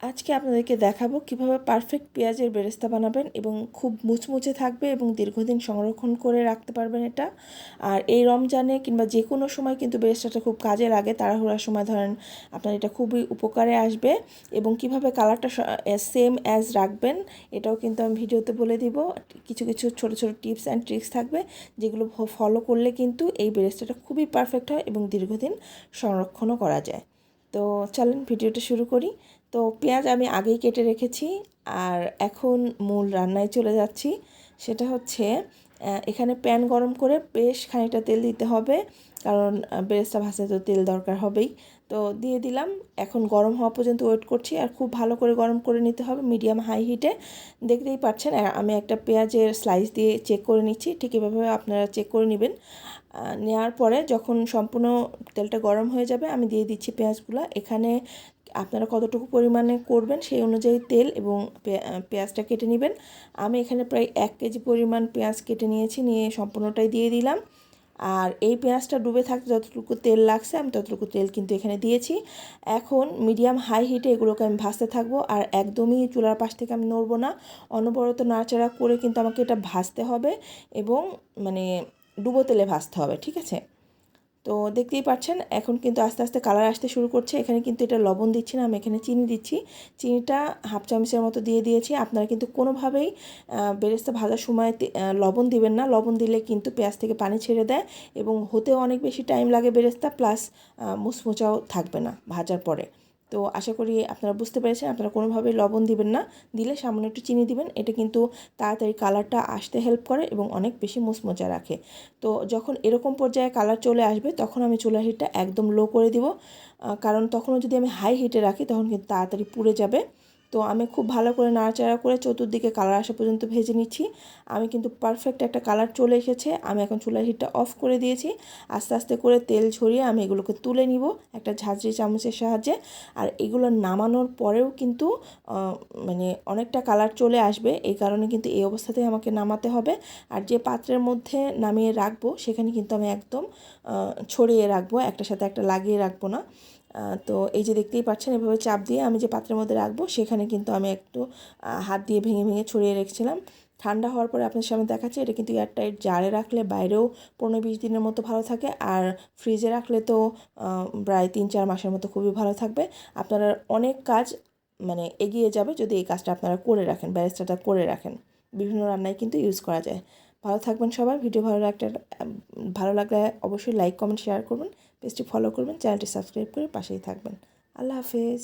আজকে আপনাদেরকে দেখাবো কীভাবে পারফেক্ট পেঁয়াজের বেরেস্তা বানাবেন এবং খুব মুচমুচে থাকবে এবং দীর্ঘদিন সংরক্ষণ করে রাখতে পারবেন এটা। আর এই রমজানে কিংবা যে কোনো সময় কিন্তু বেরেস্তাটা খুব কাজে লাগে, তাড়াহুড়ার সময় ধরেন আপনার এটা খুবই উপকারে আসবে এবং কীভাবে কালারটা সেম অ্যাজ রাখবেন এটাও কিন্তু আমি ভিডিওতে বলে দিব। কিছু কিছু ছোট ছোট টিপস অ্যান্ড ট্রিক্স থাকবে যেগুলো ফলো করলে কিন্তু এই বেরেস্তাটা খুবই পারফেক্ট হয় এবং দীর্ঘদিন সংরক্ষণও করা যায়। তো চলেন ভিডিওটা শুরু করি। তো পেঁয়াজ আমি আগেই কেটে রেখেছি আর এখন মূল রান্নায় চলে যাচ্ছি। সেটা হচ্ছে এখানে প্যান গরম করে বেশ খানিকটা তেল দিতে হবে, কারণ বেরেস্তা ভাজতে তো তেল দরকার হবেই। তো দিয়ে দিলাম, এখন গরম হওয়া পর্যন্ত ওয়েট করছি আর খুব ভালো করে গরম করে নিতে হবে মিডিয়াম হাই হিটে। দেখতেই পাচ্ছেন আমি একটা পেঁয়াজের স্লাইস দিয়ে চেক করে নিচ্ছি, ঠিক এভাবে আপনারা চেক করে নেবেন। নেওয়ার পরে যখন সম্পূর্ণ তেলটা গরম হয়ে যাবে, আমি দিয়ে দিচ্ছি পেঁয়াজগুলো। এখানে আপনারা কতটুকু পরিমাণে করবেন সেই অনুযায়ী তেল এবং পেঁয়াজটা কেটে নেবেন। আমি এখানে প্রায় এক কেজি পরিমাণ পেঁয়াজ কেটে নিয়েছি, নিয়ে সম্পূর্ণটাই দিয়ে দিলাম। আর এই পেঁয়াজটা ডুবে থাকতে যতটুকু তেল লাগছে আমি ততটুকু তেল কিন্তু এখানে দিয়েছি। এখন মিডিয়াম হাই হিটে এগুলোকে আমি ভাজতে থাকব আর একদমই চুলার পাশ থেকে আমি নড়বো না। অনবরত নাড়াচাড়া করে কিন্তু আমাকে এটা ভাজতে হবে এবং মানে ডুবো তেলে ভাজতে হবে, ঠিক আছে? তো দেখতেই পাচ্ছেন, এখন কিন্তু আস্তে আস্তে কালার আসতে শুরু করছে। এখানে কিন্তু এটা লবণ দিচ্ছি না, আমি এখানে চিনি দিচ্ছি। চিনিটা হাফ চামচের মতো দিয়ে দিয়েছি। আপনারা কিন্তু কোনোভাবেই বেরেস্তা ভাজার সময় লবণ দিবেন না। লবণ দিলে কিন্তু পেঁয়াজ থেকে পানি ছেড়ে দেয় এবং হতেও অনেক বেশি টাইম লাগে বেরেস্তা প্লাস মুচমুচাও থাকবে না ভাজার পরে। তো আশা করি আপনারা বুঝতে পেরেছেন। আপনারা কোনোভাবে লবণ দিবেন না। দিলে সামান্য একটু চিনি দিবেন। এটা কিন্তু তাড়াতাড়ি কালারটা আসতে হেল্প করে এবং অনেক বেশি মুচমোচা রাখে। তো যখন এরকম পর্যায়ে কালার চলে আসবে, তখন আমি চুলার হিটটা একদম লো করে দিব। কারণ তখনও যদি আমি হাই হিটে রাখি, তখন কিন্তু তাড়াতাড়ি পুড়ে যাবে। তো আমি খুব ভালো করে নাড়াচাড়া করে চতুর্দিকে কালার আসা পর্যন্ত ভেজে নিচ্ছি। আমি কিন্তু পারফেক্ট একটা কালার চলে এসেছে। আমি এখন চুলার হিটটা অফ করে দিয়েছি। আস্তে আস্তে করে তেল ঝরিয়ে আমি এগুলোকে তুলে নিব একটা ঝাঁঝরি চামচের সাহায্যে। আর এগুলো নামানোর পরেও কিন্তু মানে অনেকটা কালার চলে আসবে। এই কারণে কিন্তু এই অবস্থাতেই আমাকে নামাতে হবে। আর যে পাত্রের মধ্যে নামিয়ে রাখব, সেখানে কিন্তু আমি একদম ছড়িয়ে রাখব। একটার সাথে একটা লাগিয়ে রাখব না। তো এই যে দেখতেই পাচ্ছেন, এভাবে চাপ দিয়ে আমি যে পাত্রের মধ্যে রাখব, সেখানে কিন্তু আমি একটু হাত দিয়ে ভেঙে ভেঙে ছড়িয়ে রেখেছিলাম। ঠান্ডা হওয়ার পরে আপনার সামনে দেখাচ্ছে, এটা কিন্তু এয়ারটাইট জারে রাখলে বাইরেও পনেরো বিশ দিনের মতো ভালো থাকে, আর ফ্রিজে রাখলে তো প্রায় তিন চার মাসের মতো খুবই ভালো থাকবে। আপনারা অনেক কাজ মানে এগিয়ে যাবে যদি এই কাজটা আপনারা করে রাখেন ব্যারেস্টাটা করে রাখেন। বিভিন্ন রান্নায় কিন্তু ইউজ করা যায়। ভালো থাকবেন সবাই, ভিডিও ভালো লাগলে ভালো লাগলে অবশ্যই লাইক, কমেন্ট, শেয়ার করবেন। পেজটি ফলো করবেন চ্যানেলটি সাবস্ক্রাইব করে পাশেই থাকবেন। আল্লাহ হাফেজ।